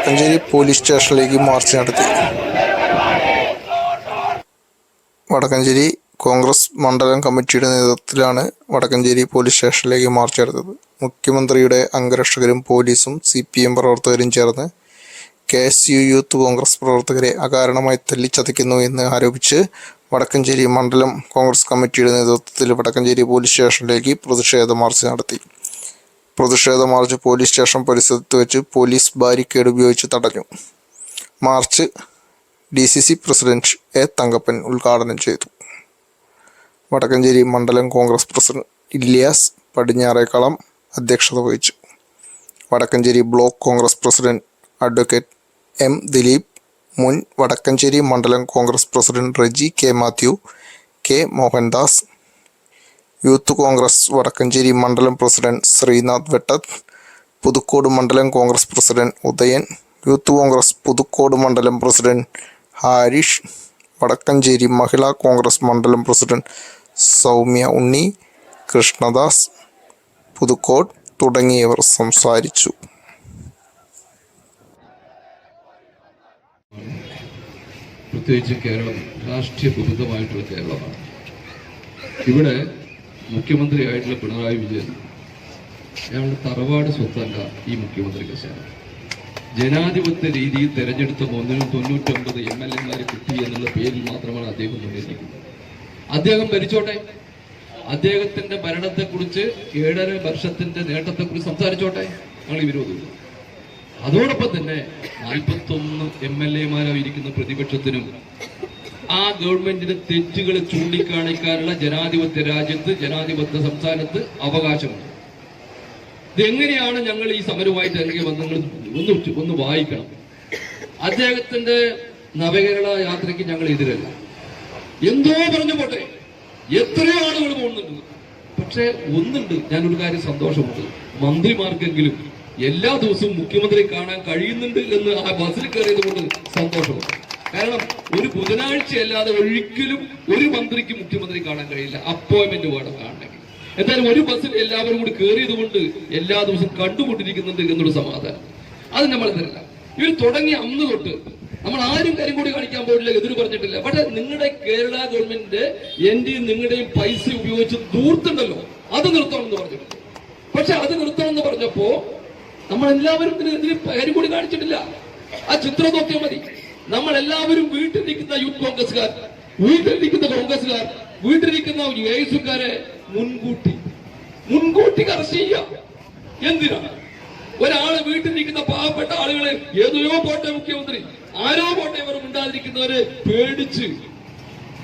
Vadakkanchery police സ്റ്റേഷനിലേക്ക് March നടത്തി. വടക്കഞ്ചേരി കോൺഗ്രസ് മണ്ഡലം കമ്മിറ്റിയുടെ നേതൃത്വത്തിലാണ് വടക്കഞ്ചേരി പോലീസ് സ്റ്റേഷനിലേക്ക് മാർച്ച് നടത്തിയത്. മുഖ്യമന്ത്രിയുടെ അംഗരക്ഷകരും പോലീസും സി പി എം പ്രവർത്തകരും ചേർന്ന് K S U youth Congress പ്രവർത്തകരെ അകാരണമായി തല്ലിച്ചതയ്ക്കുന്നു എന്ന് ആരോപിച്ച് വടക്കഞ്ചേരി മണ്ഡലം കോൺഗ്രസ് കമ്മിറ്റിയുടെ നേതൃത്വത്തിൽ വടക്കഞ്ചേരി പോലീസ് സ്റ്റേഷനിലേക്ക് പ്രതിഷേധ മാർച്ച് നടത്തി. പ്രതിഷേധ മാർച്ച് പോലീസ് സ്റ്റേഷൻ പരിസരത്ത് വെച്ച് പോലീസ് ബാരിക്കേഡ് ഉപയോഗിച്ച് തടഞ്ഞു. March D C C president A Thankappan ഉദ്ഘാടനം ചെയ്തു. വടക്കഞ്ചേരി മണ്ഡലം കോൺഗ്രസ് പ്രസിഡന്റ് ഇല്ലിയാസ് പടിഞ്ഞാറേക്കളം അധ്യക്ഷത വഹിച്ചു. Vadakkanchery block Congress president advocate M Dileep മുൻ വടക്കഞ്ചേരി മണ്ഡലം Congress president Reji K Mathew K Mohandas youth Congress Vadakkanchery മണ്ഡലം പ്രസിഡന്റ് ശ്രീനാഥ് വെട്ടത്ത് പുതുക്കോട് മണ്ഡലം കോൺഗ്രസ് പ്രസിഡന്റ് ഉദയൻ യൂത്ത് കോൺഗ്രസ് പുതുക്കോട് മണ്ഡലം പ്രസിഡന്റ് ഹാരിഷ് വടക്കഞ്ചേരി മഹിളാ കോൺഗ്രസ് മണ്ഡലം പ്രസിഡന്റ് സൗമ്യ ഉണ്ണി കൃഷ്ണദാസ് പുതുക്കോട് തുടങ്ങിയവർ സംസാരിച്ചു. പ്രത്യേകിച്ച് കേരളം രാഷ്ട്രീയ പ്രബുദ്ധമായിട്ടുള്ള കേരളമാണ്. ഇവിടെ മുഖ്യമന്ത്രിയായിട്ടുള്ള പിണറായി വിജയൻ അയാളുടെ തറവാട് സ്വത്തല്ല ഈ മുഖ്യമന്ത്രി കസേര. ജനാധിപത്യ രീതിയിൽ തെരഞ്ഞെടുത്ത ഒന്നിനും തൊണ്ണൂറ്റൊമ്പത് എം എൽ എമാരെ കിട്ടി എന്നുള്ള പേരിൽ മാത്രമാണ് അദ്ദേഹം മുന്നേറിയിരിക്കുന്നത് അദ്ദേഹം ഭരിച്ചോട്ടെ? അദ്ദേഹത്തിന്റെ ഭരണത്തെക്കുറിച്ച് ഏഴര വർഷത്തിന്റെ നേട്ടത്തെക്കുറിച്ച് സംസാരിച്ചോട്ടെ? ഞങ്ങൾ വിരോധമില്ല അതോടൊപ്പം തന്നെ നാൽപ്പത്തൊന്ന് എം എൽ എമാരായിരിക്കുന്ന പ്രതിപക്ഷത്തിനും ആ ഗവൺമെന്റിന് തെറ്റുകൾ ചൂണ്ടിക്കാണിക്കാനുള്ള ജനാധിപത്യ രാജ്യത്ത് ജനാധിപത്യ സംസ്ഥാനത്ത് അവകാശമുണ്ട്. ഇതെങ്ങനെയാണ് ഞങ്ങൾ ഈ സമരവുമായിട്ട് ഇറങ്ങി ബന്ധങ്ങൾ ഒന്ന് ഒന്ന് വായിക്കണം. അദ്ദേഹത്തിന്റെ നവകേരള യാത്രയ്ക്ക് ഞങ്ങൾ എതിരല്ല. എന്തോ പറഞ്ഞു പോട്ടെ. എത്രയോ ആളുകൾ പോകുന്നുണ്ട്. പക്ഷെ ഒന്നുണ്ട്. ഞാനൊരു കാര്യം സന്തോഷമുണ്ട്. മന്ത്രിമാർക്കെങ്കിലും എല്ലാ ദിവസവും മുഖ്യമന്ത്രി കാണാൻ കഴിയുന്നുണ്ട് എന്ന് ആ ബസ്സിൽ കയറിയത് കൊണ്ട് സന്തോഷമുണ്ട്. കാരണം ഒരു ബുധനാഴ്ച അല്ലാതെ ഒരിക്കലും ഒരു മന്ത്രിക്ക് മുഖ്യമന്ത്രി കാണാൻ കഴിയില്ല. അപ്പോയിന്റ്മെന്റ് വേണം കാണണമെങ്കിൽ. എന്തായാലും ഒരു ബസ്സിൽ എല്ലാവരും കൂടി കയറിയത് കൊണ്ട് എല്ലാ ദിവസവും കണ്ടുമുട്ടിരിക്കുന്നുണ്ട് എന്നൊരു സമാധാനം. അത് നമ്മൾ തരില്ല ഇവർ തുടങ്ങി അന്ന് തൊട്ട് നമ്മൾ ആരും കാര്യം കൂടി കാണിക്കാൻ പോയിട്ടില്ല എതിര് പറഞ്ഞിട്ടില്ല. പക്ഷെ നിങ്ങളുടെ കേരള ഗവൺമെന്റ് എന്റെയും നിങ്ങളുടെയും പൈസ ഉപയോഗിച്ച് ദൂർത്തുണ്ടല്ലോ. അത് നിർത്തണമെന്ന് പറഞ്ഞു പക്ഷെ അത് നിർത്തണമെന്ന് പറഞ്ഞപ്പോ നമ്മൾ എല്ലാവരും ഇതിനെതിരെ കാര്യം കൂടി കാണിച്ചിട്ടില്ല. ആ ചിത്രം നോക്കിയാൽ മതി. നമ്മൾ എല്ലാവരും വീട്ടിലിരിക്കുന്ന യൂത്ത് കോൺഗ്രസ്സുകാർ വീട്ടിലിരിക്കുന്ന കോൺഗ്രസ്സുകാർ വീട്ടിലിരിക്കുന്ന യേസുകാരെ മുൻകൂട്ടി മുൻകൂട്ടി അറസ്റ്റ് ചെയ്യാം എന്തിനാണ് ഒരാൾ വീട്ടിലിരിക്കുന്ന പാവപ്പെട്ട ആളുകളെ ഏതോ പോട്ടെ മുഖ്യമന്ത്രി ആരോ പോട്ടെ ഇവർ ഉണ്ടാതിരിക്കുന്നവരെ പേടിച്ച്.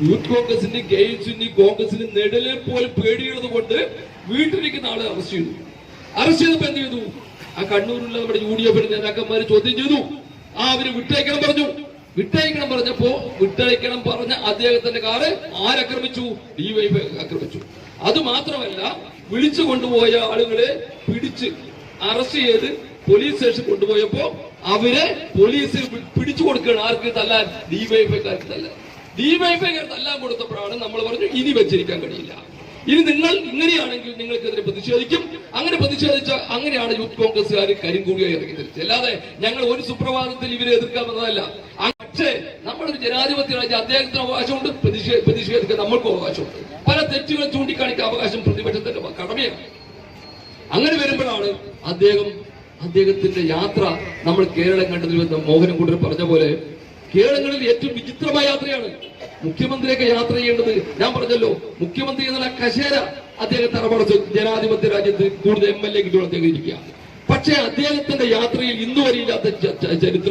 യൂത്ത് കോൺഗ്രസിന്റെ ഗെയിൽസിന് കോൺഗ്രസിന് നെടലെ പോലെ പേടിയുള്ളത് കൊണ്ട് വീട്ടിലിരിക്കുന്ന ആളെ അറസ്റ്റ് ചെയ്തു. അറസ്റ്റ് ചെയ്തപ്പോ എന്ത് ചെയ്തു? ആ കണ്ണൂരിലുള്ള നമ്മുടെ യു ഡി എഫിന്റെ നേതാക്കന്മാര് ചോദ്യം ചെയ്തു. ആ അവർ വിട്ടേക്കണം പറഞ്ഞു. വിട്ടയക്കണം പറഞ്ഞപ്പോ വിട്ടയക്കണം പറഞ്ഞ അദ്ദേഹത്തിന്റെ കാറ് ആരക്രമിച്ചു? ഡിവൈഫ് ആക്രമിച്ചു. അത് മാത്രമല്ല വിളിച്ചു കൊണ്ടുപോയ ആളുകളെ പിടിച്ച് അറസ്റ്റ് ചെയ്ത് പോലീസ് സ്റ്റേഷൻ കൊണ്ടുപോയപ്പോ അവരെ പോലീസ് പി- പിടിച്ചു കൊടുക്കുകയാണ്. ആർക്ക് തല്ലാൻ? ഡിവൈഫൈക്കാർക്ക് തല്ലാൻ. ഡിവൈഫൈക്കാർ തല്ലാൻ കൊടുത്തപ്പോഴാണ് നമ്മൾ പറഞ്ഞു ഇനി വെച്ചിരിക്കാൻ കഴിയില്ല. ഇനി നിങ്ങൾ ഇങ്ങനെയാണെങ്കിൽ നിങ്ങൾക്കെതിരെ പ്രതിഷേധിക്കും. അങ്ങനെ പ്രതിഷേധിച്ച അങ്ങനെയാണ് യൂത്ത് കോൺഗ്രസ്സുകാർ കരിങ്കൂടിയായി ഇറങ്ങി തിരിച്ചത്. അല്ലാതെ ഞങ്ങൾ ഒരു സുപ്രഭാതത്തിൽ ഇവരെ എതിർക്കാമെന്നതല്ല. പക്ഷേ നമ്മളൊരു ജനാധിപത്യ രാജ്യം അദ്ദേഹത്തിന് അവകാശമുണ്ട് പ്രതിഷേ- പ്രതിഷേധിക്കാൻ നമ്മൾക്കും അവകാശമുണ്ട്. പല തെറ്റുകൾ ചൂണ്ടിക്കാണിക്കാൻ അവകാശം പ്രതിപക്ഷത്തിന്റെ കടമയാണ്. അങ്ങനെ വരുമ്പോഴാണ് അദ്ദേഹം അദ്ദേഹത്തിന്റെ യാത്ര നമ്മൾ കേരളം കണ്ടതിൽ വന്ന മോഹനം കുണ്ടർ പറഞ്ഞ പോലെ കേരളങ്ങളിൽ ഏറ്റവും വിചിത്രമായ യാത്രയാണ്. മുഖ്യമന്ത്രിയൊക്കെ യാത്ര ചെയ്യേണ്ടത് ഞാൻ പറഞ്ഞല്ലോ മുഖ്യമന്ത്രി എന്നുള്ള കശേര അദ്ദേഹം തറമടച്ച് ജനാധിപത്യ രാജ്യത്ത് കൂടുതൽ എം എൽ എ കിട്ടുള്ള അദ്ദേഹം ഇരിക്കുക പക്ഷേ അദ്ദേഹത്തിന്റെ യാത്രയിൽ ഇന്നുവരെ ഇല്ലാത്ത ച- ച- ചരിത്രം